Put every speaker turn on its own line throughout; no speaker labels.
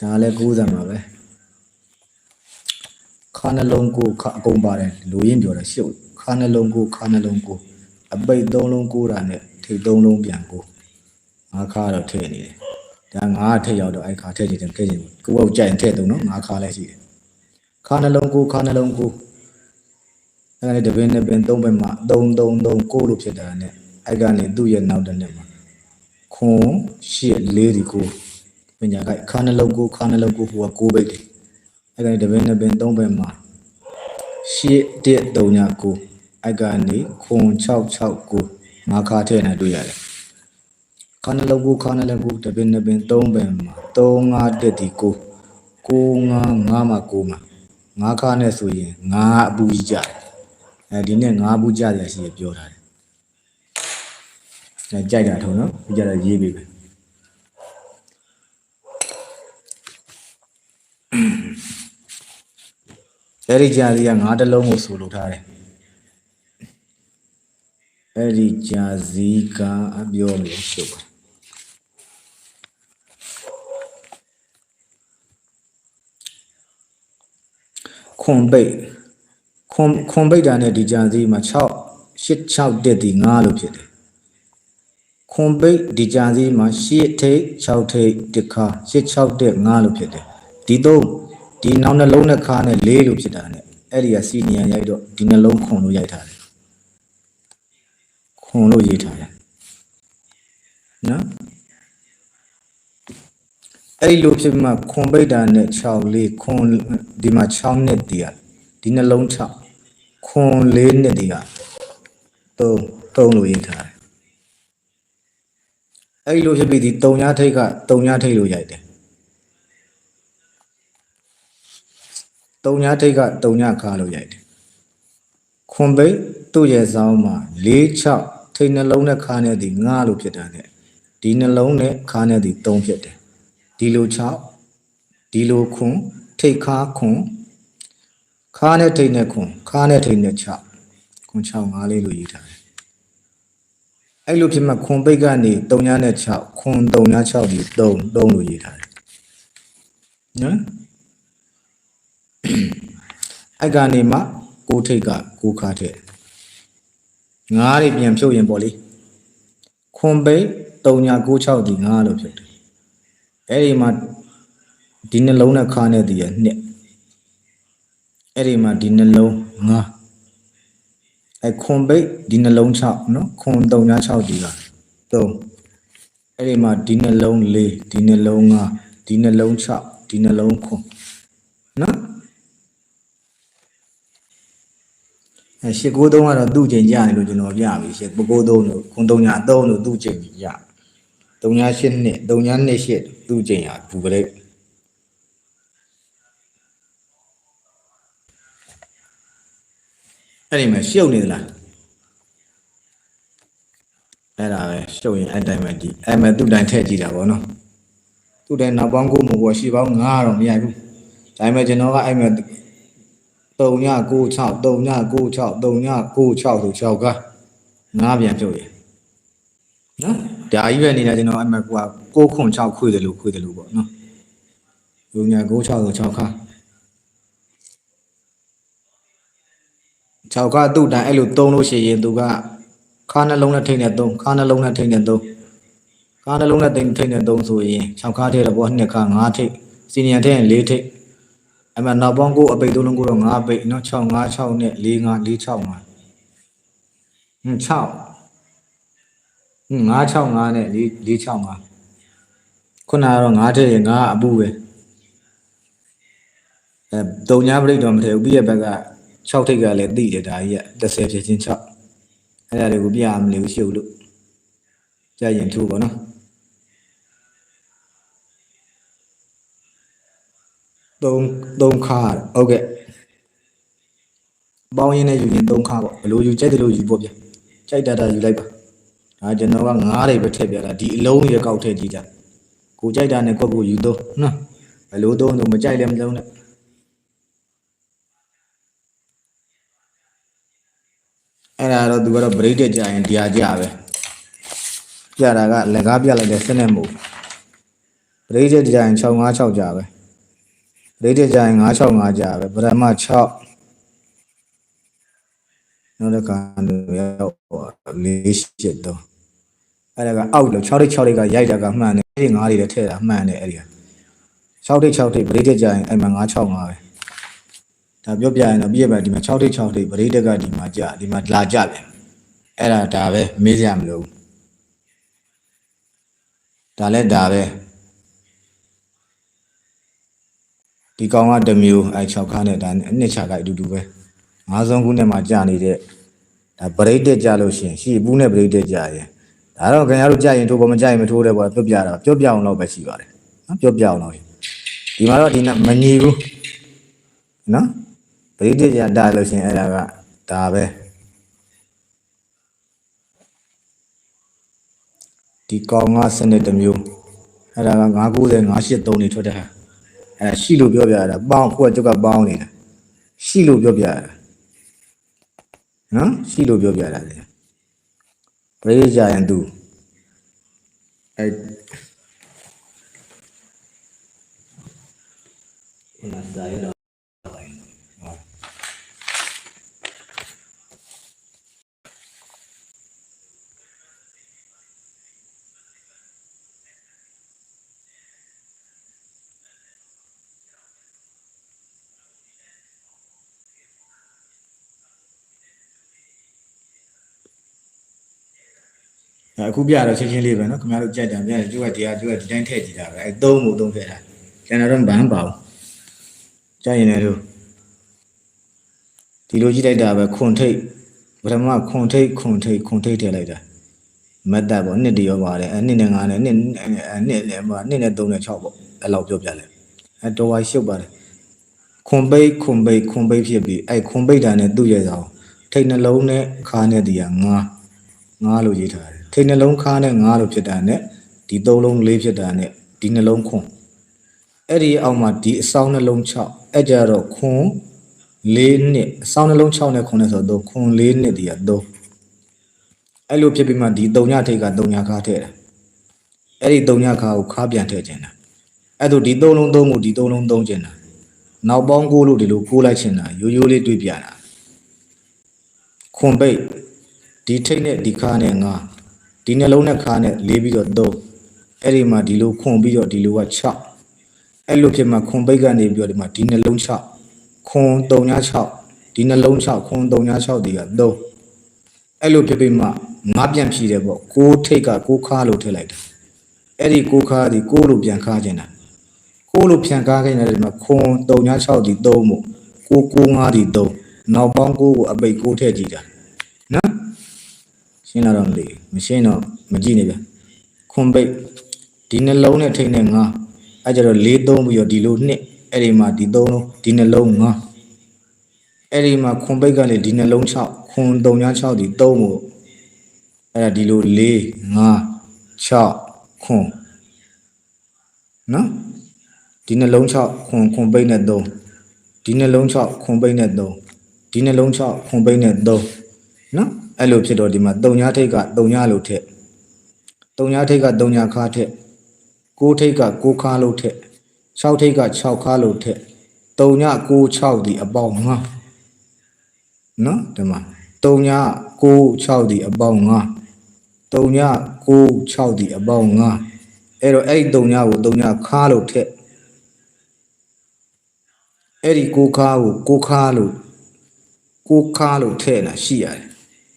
ဒါလည်းကိုးစံပါပဲခါနှလုံးကိုခါအကုန်ပါတယ်လူရင်းပြောတာရှုပ်ခါနှလုံးကိုခါနှလုံးကိုအပိတ်သုံးလုံးကိုးတာနဲ့ထိတ်သုံးလုံးပြန်ကိုငါးခါတော့ထည့်နေတယ်ဒါငါးထိတ်ရောက်တော့အဲ့ခါထည့်ကြည့်တယ်ခဲ့ကြည့်ကိုယ့်ဘောက်ကြိုင်ထည့်သုံးနော်ငါးခါလည်းရှိတယ်ခါနှလုံးကိုခါနှလုံးကိုအဲ့ဒါနဲ့တပင်းနဲ့ပင်သုံးဘက်မှာ3 3 3ကိုလို့ဖြစ်တာနဲ့အဲ့ကနေသူ့ရဲ့နောက်တစ်နှစ်မှာခွန်ရှစ်လေးဒီကို ပညာခိုက်ခါနှလုံးကိုခါနှလုံးကိုဟိုကကိုးပိတ်တယ်အဲ့ကနေတပင်းနဲ့ပင်သုံးဘက်မှာရှစ်တစ်3ညကိုအဲ့ကနေခွန်6 6ကိုငါးခါထည့်နေတွေ့ရတယ်ခါနှလုံးကိုခါနှလုံးကိုတပင်းနဲ့ပင်သုံးဘက်မှာ3 5တစ်ဒီကိုကို9 9မှာ9မှာငါးခါနဲ့ဆိုရင်ငါးအပူကြီးကြတယ်အဲဒီနဲ့ငါးဘူးကြတယ်ရှိရပြောထားတယ်အဲကြိုက်တာထုံနော်ဒီကြတော့ရေးပေးပဲ အဲဒီကြာစီကငါးတစ်လုံးကိုဆိုလိုထားတယ်အဲဒီကြာစီကအပြောလို့ရှုပ်ပါခွန်ပိတ်ခွန်ခွန်ပိတ်တာနဲ့ဒီကြာစီမှာ6 8 6တက်ဒီ9လို့ဖြစ်တယ်ခွန်ပိတ်ဒီကြာစီမှာ8ထိတ်6ထိတ်တစ်ခါ8 6တက်9လို့ဖြစ်တယ်ဒီသုံး ဒီနောက်နှလုံးနဲ့ခါနဲ့4လို့ဖြစ်တာ ਨੇ အဲ့ဒီကစီနီယံရိုက်တော့ဒီနှလုံးခွန်လို့ရိုက်ထားတယ်ခွန်လို့ရေးထားတယ်နော်အဲ့ဒီလိုဖြစ်ပြီးမှခွန်ပိတ်တာနဲ့6လေးခွန်ဒီမှာ6နှစ်တည်းอ่ะဒီနှလုံး6ခွန်လေးနှစ်တည်းอ่ะ3 3လို့ရေးထားတယ်အဲ့ဒီလိုဖြစ်ပြီးဒီ3ညထိတ်က3ညထိတ်လို့ရိုက်တယ် 3ညထိတ်က3ညခါလို့ရိုက်တယ်ခွန်ပိတ်သူ့ရဲ့စောင်းမှာ4 6ထိတ်နှလုံးနဲ့ခါနဲ့ဒီ9လို့ဖြစ်တာ ਨੇ ဒီနှလုံးနဲ့ခါနဲ့ဒီ3ဖြစ်တယ်ဒီလို6ဒီလိုခွန်ထိတ်ခါခွန်ခါနဲ့ထိတ်နဲ့ခွန်ခါနဲ့ထိတ်နဲ့6ခွန်6 5လေးလို့ရေးထားတယ်အဲ့လိုဖြစ်မှခွန်ပိတ်ကနေ3ညနဲ့6ခွန်3ည6ဒီ3 3လို့ရေးထားတယ်နော် အဲ့ကနေမှကိုထိတ်ကကိုခါထည့်ငါးတွေပြန်ဖြုတ်ရင်ပေါ့လေခွန်ပိတ်3ည96ဒီ9လို့ဖြစ်တယ်အဲ့ဒီမှာဒီနှလုံးနဲ့ခါနဲ့တည်းရနှစ်အဲ့ဒီမှာဒီနှလုံး9အဲ့ခွန်ပိတ်ဒီနှလုံး6နော်ခွန်3ည6ဒီက3အဲ့ဒီမှာဒီနှလုံး4ဒီနှလုံး5ဒီနှလုံး6ဒီနှလုံးခွန် နော်အဲရှစ်ကိုသုံးကတော့သူ့ချိန်ကြာနေလို့ကျွန်တော်ပြပြီရှစ်ပကိုသုံးလို့ခွန်3ည3လို့သူ့ချိန်ကြီးရ3ည8နှစ်3ည2 8သူ့ချိန်ဟာဘူးကလေးအဲ့ဒီမှာရှုပ်နေသလားအဲ့ဒါပဲရှုပ်ရင်အဲ့တိုင်းပဲဒီအဲ့မဲ့သူ့တိုင်းထည့်ကြည့်တာဗောနော်သူ့တိုင်းနောက်ပေါင်းကိုမဟုတ်ဘူးရှေ့ပေါင်း9တော့မရိုက်ဘူးဒါပေမဲ့ကျွန်တော်ကအဲ့မဲ့ 3ည96 3ည96 3ည96ဆို6က9ပြန်ပြုတ်ရနော်ဒါကြီးပဲနေတာကျွန်တော်အဲ့မဲ့ကိုက6ခွန်6ခွေတယ်လို့ခွေတယ်လို့ပေါ့နော်3ည96ဆို6ခါ6ကသူ့တိုင်းအဲ့လို3လို့ရှိရင်သူကခါနှလုံးနဲ့ထိနေ3ခါနှလုံးနဲ့ထိနေ3ခါနှလုံးနဲ့ထိနေထိနေ3ဆိုရင်6ခါထဲတော့ဘော2ခါ5ထိစီနီယံထဲရင်4ထိ အဲ့မှာနောက်ပေါင်းကိုအပိတ်သုံးလုံးကိုတော့5ပိတ်နော်6 5 6နဲ့4 5 4 6 5ဟွန်း6ဟွန်း5 6 5နဲ့4 4 6 5ခုနကတော့5ထဲရင်5အပူပဲအဲတုံညာပရိတ်တော့မထည့်ဘူးပြီးရဲ့ဘက်က6ထိတ်ကလည်းသိတယ်ဒါကြီးက30ဖြစ်ချင်း6အဲ့ဒါတွေကိုပြရမလို့ရှုပ်လို့ကြာရင်ထိုးပါနော် သုံးသုံးခါဟုတ်ကဲ့ပေါင်းရင်းနဲ့ယူရင်သုံးခါပေါ့ဘယ်လိုယူကြိုက်တယ်လို့ယူပေါ့ဗျကြိုက်တာတာယူလိုက်ပါဒါကျွန်တော်ကငားတွေပဲထည့်ပြတာဒီအလုံးတွေကောက်ထည့်ကြည့်ကြကိုကြိုက်တာနဲ့ကွက်ကိုယူသုံးနော်ဘယ်လိုသုံးတော့မကြိုက်လည်းမသုံးနဲ့အဲ့ဒါတော့သူကတော့ break တက်ကြရင်ဒီဟာကြပဲကြတာကလက်ကားပြလိုက်တဲ့စနစ်မို့ပရိသေကြရင်656ကြာပဲ ပရိသေကြရင်965ကြာပဲပရမ6နောက်တစ်ခါရောက်4ရှစ်တော့အဲ့ဒါကအောက်လို့6တိတ်6တိတ်ကရိုက်တာကမှန်တယ်အဲ့ဒီ9တွေလည်းထည့်တာမှန်တယ်အဲ့ဒီက6တိတ်6တိတ်ပရိသေကြရင်အဲ့မှာ965ပဲဒါပြောပြရင်တော့ပြည့်ပါဒီမှာ6တိတ်6တိတ်ပရိသေကဒီမှာကြာဒီမှာလာကြတယ်အဲ့ဒါဒါပဲမေးစရာမလိုဘူးဒါလည်းဒါပဲ ဒီကောင်ကတစ်မျိုးအဲ6ခါနဲ့ဒါအနှစ်ချကအတူတူပဲငါးဆုံးခုနဲ့မှကြာနေတဲ့ဒါဗရိတ်တက်ကြလို့ရှိရင်ရှီဘူးနဲ့ဗရိတ်တက်ကြရင်ဒါတော့ခင်ဗျားတို့ကြာရင်ထိုးပေါ်မကြာရင်မထိုးတဲ့ဘောပြောပြတာပြောပြအောင်တော့ပဲရှိပါတယ်နော်ပြောပြအောင်တော့ဒီမှာတော့ဒီနဲ့မညီဘူးနော်ဗရိတ်တက်ကြတာလို့ရှိရင်အဲ့ဒါကဒါပဲဒီကောင်ကစနစ်တစ်မျိုးအဲ့ဒါက990 983နေထွက်တဲ့ဟာ အဲရှိလို့ပြောပြရတာပေါင်းခုကကျုပ်ကပေါင်းနေတာရှိလို့ပြောပြရတာနော်ရှိလို့ပြောပြတာလေပရိကြရင်သူအဲနာစာရ အခုပြတော့ချင်းချင်းလေးပဲနော်ခင်ဗျားတို့ကြိုက်တယ်ပြတယ်ကျုပ်ကတရားကျုပ်ကဒီတိုင်းထည့်ကြည့်တာပဲအဲသုံးမှုသုံးထည့်တာကျန်တာတော့ဘန်းပါဘူးကြိုက်ရင်လည်းတို့ဒီလိုကြည့်လိုက်တာပဲခွန်ထိတ်ပထမခွန်ထိတ်ခွန်ထိတ်ခွန်ထိတ်ထည့်လိုက်တာမတ်တပ်ပေါ့နှစ်တရောပါတယ်အဲနှစ်နဲ့9နဲ့နှစ်နှစ်လည်းမနှစ်နဲ့3နဲ့6ပေါ့အဲ့လောက်ပြောပြလိုက်အဲတော်ဝါရှုပ်ပါတယ်ခွန်ပိတ်ခွန်ပိတ်ခွန်ပိတ်ဖြစ်ပြီးအဲခွန်ပိတ်တာနဲ့သူ့ရဲ့ဆောင်ထိတ်နှလုံးနဲ့ခါနဲ့တည်းက9 9လို့ရေးထားတယ် ထိတ်နှလုံးခါနဲ့9လို့ဖြစ်တာနဲ့ဒီသုံးလုံးလေးဖြစ်တာနဲ့ဒီနှလုံးခွန်အဲ့ဒီအောက်မှာဒီအစောင်းနှလုံး6အဲ့ကြတော့ခွန်၄နှစ်အစောင်းနှလုံး6နဲ့ခွန်နဲ့ဆိုတော့ခွန်၄နှစ်တည်းကတော့အဲ့လိုဖြစ်ပြီးမှဒီ၃ညထိတ်က၃ညခါထည့်တယ်အဲ့ဒီ၃ညခါကိုခါပြန်ထည့်ခြင်းတာအဲ့တော့ဒီ၃လုံးသုံးမှုဒီ၃လုံးသုံးခြင်းတာနောက်ပေါင်းကိုလို့ဒီလိုကိုးလိုက်ခြင်းတာရိုးရိုးလေးတွေးပြတာခွန်ပိတ်ဒီထိတ်နဲ့ဒီခါနဲ့ငါ ဒီနှလုံးနဲ့ခါနဲ့လေးပြီးတော့သုံးအဲ့ဒီမှာဒီလိုခွန်ပြီးတော့ဒီလိုက6အဲ့လိုဖြစ်မှခွန်ပိတ်ကနေပြီးတော့ဒီမှာဒီနှလုံး6ခွန်36ဒီနှလုံး6ခွန်36ဒီက3အဲ့လိုဖြစ်ပြီးမှငါပြန်ဖြည်တယ်ပေါ့ကိုးထိတ်ကကိုးခါလို့ထည့်လိုက်တယ်အဲ့ဒီကိုးခါဒီကိုးလို့ပြန်ခါခြင်းတာကိုးလို့ပြန်ကားခိုင်းတယ်ဒီမှာခွန်36ဒီ3မို့ကိုးကိုး5ဒီ3နောက်ပေါင်းကိုးကိုအပိတ်ကိုးထည့်ကြည့်တာနော် ရှင်းလာတော့မသိဘူးမရှင်းတော့မကြည့်နေပြန်ခွန်ပိတ်ဒီနှလုံးနဲ့ထိတ်နဲ့ငါအဲ့ကြတော့၄သုံးပြီးတော့ဒီလိုနှစ်အဲ့ဒီမှာဒီသုံးလုံးဒီနှလုံးငါအဲ့ဒီမှာခွန်ပိတ်ကလည်းဒီနှလုံး6ခွန်36ဒီ3မို့အဲ့ဒါဒီလို4 5 6ခွန်နော်ဒီနှလုံး6ခွန်ခွန်ပိတ်နဲ့3ဒီနှလုံး6ခွန်ပိတ်နဲ့3ဒီနှလုံး6ခွန်ပိတ်နဲ့3နော် အဲ့လိုဖြစ်တော့ဒီမှာတုံညာထိတ်ကတုံညာလို့ထက်တုံညာထိတ်ကတုံညာခါထက်ကိုးထိတ်ကကိုးခါလို့ထက်6ထိတ်က6ခါလို့ထက်တုံညာ9 6ဒီအပေါင်း5နော်ဒီမှာတုံညာ9 6ဒီအပေါင်း5တုံညာ9 6ဒီအပေါင်း5အဲ့တော့အဲ့ဒီတုံညာကိုတုံညာခါလို့ထက်အဲ့ဒီကိုးခါကိုကိုးခါလို့ကိုးခါလို့ထည့်လာရှိရတယ်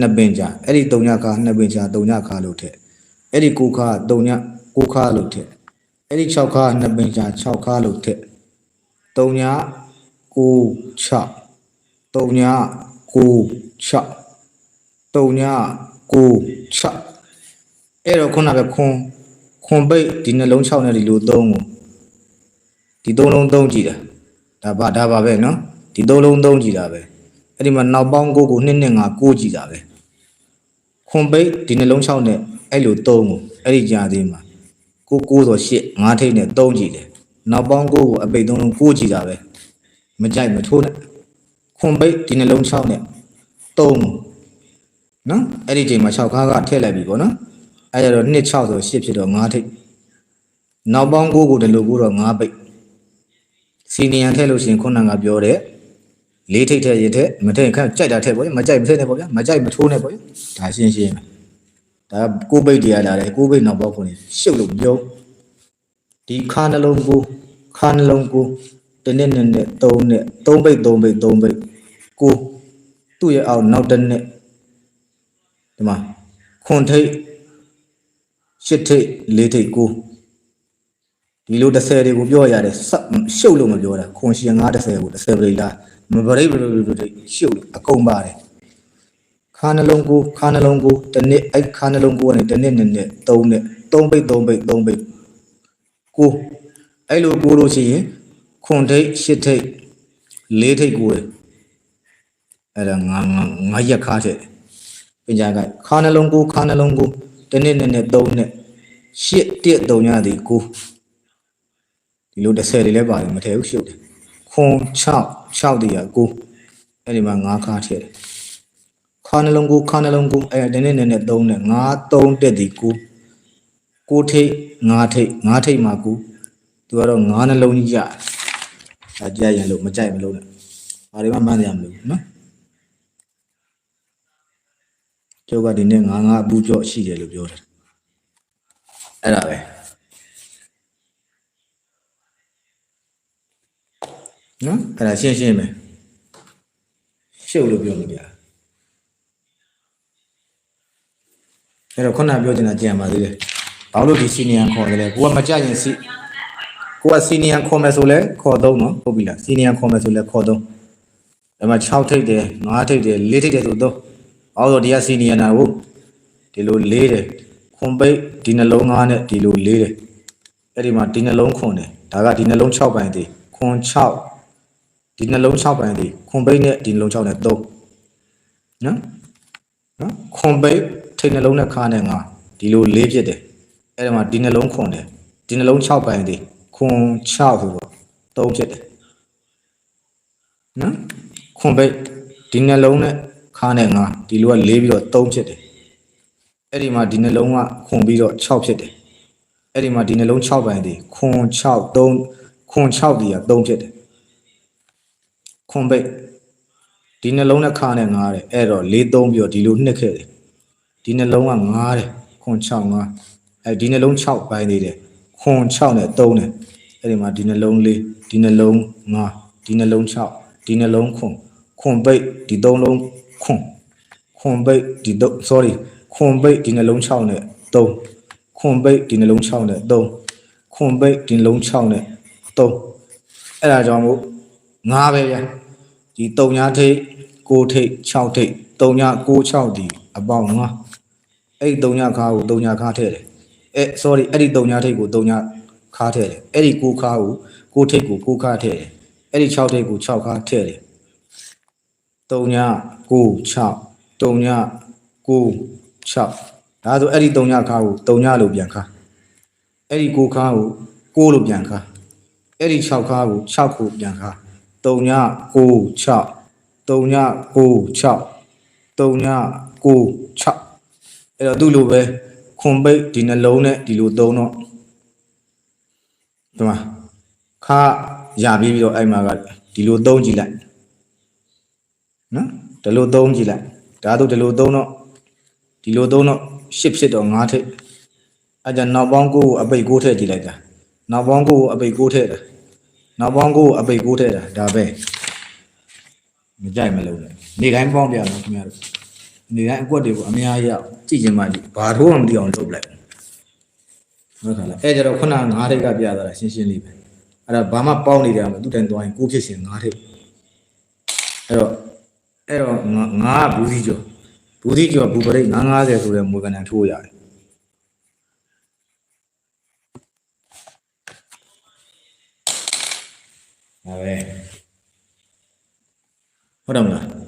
နှစ်ပင်ကြာအဲ့ဒီတုံညခါနှစ်ပင်ကြာတုံညခါလို့ထည့်အဲ့ဒီကိုခါတုံညကိုခါလို့ထည့်အဲ့ဒီ6ခါနှစ်ပင်ကြာ6ခါလို့ထည့်တုံညကို6တုံညကို6တုံညကို6အဲ့တော့ခုနကခွန်ခွန်ပိတ်ဒီနှလုံး6နဲ့ဒီလိုသုံးကိုဒီသုံးလုံးသုံးကြည့်တာဒါပါဒါပါပဲเนาะဒီသုံးလုံးသုံးကြည့်တာပဲအဲ့ဒီမှာနောက်ပေါင်းကိုကိုနှစ်နှစ်ငါကိုကြည့်တာပဲ ခွန်ပိတ်ဒီနှလုံး6နဲ့အဲ့လိုသုံးကိုအဲ့ဒီကြာသေးမှာကိုကိုဆိုရှစ်ငါထိတ်နဲ့သုံးကြည့်တယ်နောက်ပေါင်းကိုကိုအပိတ်သုံးလုံးကိုကြည့်တာပဲမကြိုက်မထိုးနဲ့ခွန်ပိတ်ဒီနှလုံး6နဲ့သုံးနော်အဲ့ဒီချိန်မှာ6ခါကထည့်လိုက်ပြီပေါ့နော်အဲ့ဒါတော့2 6ဆို8ဖြစ်တော့5ထိတ်နောက်ပေါင်းကိုကိုဒီလိုကိုတော့၅ပိတ်စီနီယံထည့်လို့ရှိရင်ခုနကပြောတဲ့ လေးထိတ်ထည့်ရထည့်မထည့်ခန့်ကြိုက်တာထည့်ပေါ့မကြိုက်မထည့်နဲ့ပေါ့ဗျာမကြိုက်မထိုးနဲ့ပေါ့ဒါရှင်းရှင်းဒါကိုပိတ်တရားလာတယ်ကိုပိတ်နောက်ပေါင်းခုနေရှုပ်လို့ပြောဒီခါနှလုံးကိုခါနှလုံးကိုတစ်နှစ်နှစ်နဲ့သုံးနဲ့သုံးပိတ်သုံးပိတ်သုံးပိတ်ကိုသူ့ရဲ့အောက်နောက်တစ်နှစ်ဒီမှာခွန်ထိတ်ရှစ်ထိတ်လေးထိတ်ကိုဒီလို30တွေကိုပြောရတယ်ရှုပ်လို့မပြောတာခွန်ရှင်9 30ကို30ပြိလား မပရိပရိပရိရှုပ်အကုန်ပါတယ်ခါနှလုံးကိုခါနှလုံးကိုတစ်နှစ်အဲ့ခါနှလုံးကိုကနေတစ်နှစ်နှစ်နဲ့3နဲ့3ပိတ်3ပိတ်3ပိတ်ကိုအဲ့လိုကိုလို့ရှိရင်ခွန်ထိတ်ရှစ်ထိတ်လေးထိတ်ကိုတယ်အဲ့ဒါငါငါငါရက်ခါတဲ့ပညာကခါနှလုံးကိုခါနှလုံးကိုတစ်နှစ်နှစ်နဲ့3နဲ့ရှစ်တစ်3ညသည်ကိုဒီလို30တွေလည်းပါတယ်မထည့်ဘူးရှုပ်တယ် ခွန်6 6တည်းရကိုအဲ့ဒီမှာ9ခါထည့်တယ်ခါနှလုံးကိုခါနှလုံးကိုအဲ့ဒီနေ့နဲ့နဲ့3နဲ့9 3တက်ဒီကိုကိုထိတ်9ထိတ်9ထိတ်မှာကိုသူကတော့9နှလုံးကြီးရတယ်ဒါကြည့်ရရင်လို့မကြိုက်မလို့နဲ့ဘာတွေမှမှန်းရမလို့နော်ကျောက်ကဒီနေ့9 9အပူကြော့ရှိတယ်လို့ပြောတယ်အဲ့ဒါပဲ နော်အဲ့ဒါရှင်းရှင်းပဲရှုပ်လို့ပြောလို့ပြအဲ့တော့ခုနပြောချင်တာကြံပါသေးတယ်ဘာလို့ဒီစီနီယံခေါ်တယ်လဲကိုကမကြရင်စီကိုကစီနီယံခေါ်မယ်ဆိုလဲခေါ်သုံးနော်ဟုတ်ပြီလားစီနီယံခေါ်မယ်ဆိုလဲခေါ်သုံးအဲ့မှာ6ထိပ်တယ်9ထိပ်တယ်4ထိပ်တယ်ဆိုတော့အော်ဆိုဒီကစီနီယံနာကိုဒီလို၄တယ်ခွန်ပိတ်ဒီနှလုံး9နဲ့ဒီလို၄တယ်အဲ့ဒီမှာဒီနှလုံးခွန်တယ်ဒါကဒီနှလုံး6ပိုင်းသေးခွန်6 ဒီနှလုံး6ပိုင်းဒီခွန်ပိတ်နဲ့ဒီနှလုံး6နဲ့3နော်နော်ခွန်ပိတ်ထိတ်နှလုံးနဲ့ခါနဲ့5ဒီလို၄ဖြစ်တယ်အဲ့ဒါမှာဒီနှလုံးခွန်တယ်ဒီနှလုံး6ပိုင်းဒီခွန်6ဆိုတော့3ဖြစ်တယ်နော်ခွန်ပိတ်ဒီနှလုံးနဲ့ခါနဲ့5ဒီလိုက4ပြီးတော့3ဖြစ်တယ်အဲ့ဒီမှာဒီနှလုံးကခွန်ပြီးတော့6ဖြစ်တယ်အဲ့ဒီမှာဒီနှလုံး6ပိုင်းဒီခွန်6 3ခွန်6ဒီက3ဖြစ်တယ် ခွန်ပိတ်ဒီနှလုံးနဲ့ခါနဲ့ငားတယ်အဲ့တော့၄သုံးပြီးတော့ဒီလိုနှစ်ခဲ့တယ်ဒီနှလုံးကငားတယ်ခွန်6ငားအဲ့ဒီနှလုံး6ပိုင်းသေးတယ်ခွန်6နဲ့3တယ်အဲ့ဒီမှာဒီနှလုံး၄ဒီနှလုံး5ဒီနှလုံး6ဒီနှလုံးခွန်ခွန်ပိတ်ဒီ၃လုံးခွန်ခွန်ပိတ်ဒီတော့ sorry ခွန်ပိတ်ဒီနှလုံး6နဲ့3ခွန်ပိတ်ဒီနှလုံး6နဲ့3ခွန်ပိတ်ဒီနှလုံး6နဲ့3အဲ့ဒါကြောင့်မို့ ငါပဲဗျာဒီ3ညာထိတ်6ထိတ်6ထိတ်3ညာ6 6ဒီအပေါင်းငါအဲ့ဒီ3ညာခါကို3ညာခါထည့်တယ်အဲ sorry အဲ့ဒီ3ညာထိတ်ကို3ညာခါထည့်တယ်အဲ့ဒီ6ခါကို6ထိတ်ကို6ခါထည့်တယ်အဲ့ဒီ6ထိတ်ကို6ခါထည့်တယ်3ညာ6 6 3ညာ6 6ဒါဆိုအဲ့ဒီ3ညာခါကို3ညာလို့ပြန်ခါအဲ့ဒီ6ခါကို6လို့ပြန်ခါအဲ့ဒီ6ခါကို6ကိုပြန်ခါ 3ည9 6 3ည9 6 3ည9 6အဲ့တော့သူ့လိုပဲခွန်ပိတ်ဒီနှလုံးနဲ့ဒီလိုသုံးတော့ဒီမှာခါရပြီးပြီးတော့အဲ့မှာကဒီလိုသုံးကြည့်လိုက်နော်ဒီလိုသုံးကြည့်လိုက်ဒါတို့ဒီလိုသုံးတော့ဒီလိုသုံးတော့ရှစ်ဖြစ်တော့9ထိပ်အဲ့ကြနောက်ပေါင်းကိုအပိတ်6ထည့်ကြည့်လိုက်တာနောက်ပေါင်းကိုအပိတ်6ထည့်တာ နောက်ပေါင်းကိုအပိတ်6ထည့်တာဒါပဲမကြိုက်မလို့လေနေတိုင်းပေါင်းပြတော့ခင်ဗျားတို့နေတိုင်းအကွက်တွေကိုအများကြီးရကြည့်ချင်မှကြည့်ဘာထိုးမှမသိအောင်လုပ်လိုက်ဟုတ်ကဲ့လားအဲကြတော့ခုန9ထိပ်ကပြသွားတာရှင်းရှင်းလေးပဲအဲ့ဒါဘာမှပေါင်းနေတယ်မသူတိုင်သွားရင်ကိုဖြစ်ရှင်9ထိပ်အဲ့တော့အဲ့တော့ငါကဘူးစီကျော်ဘူးစီကျော်ဘူပရိတ်950ဆိုတဲ့မွေကဏ္ဍထိုးရတယ် ဒါပဲဟုတ်တယ်မလား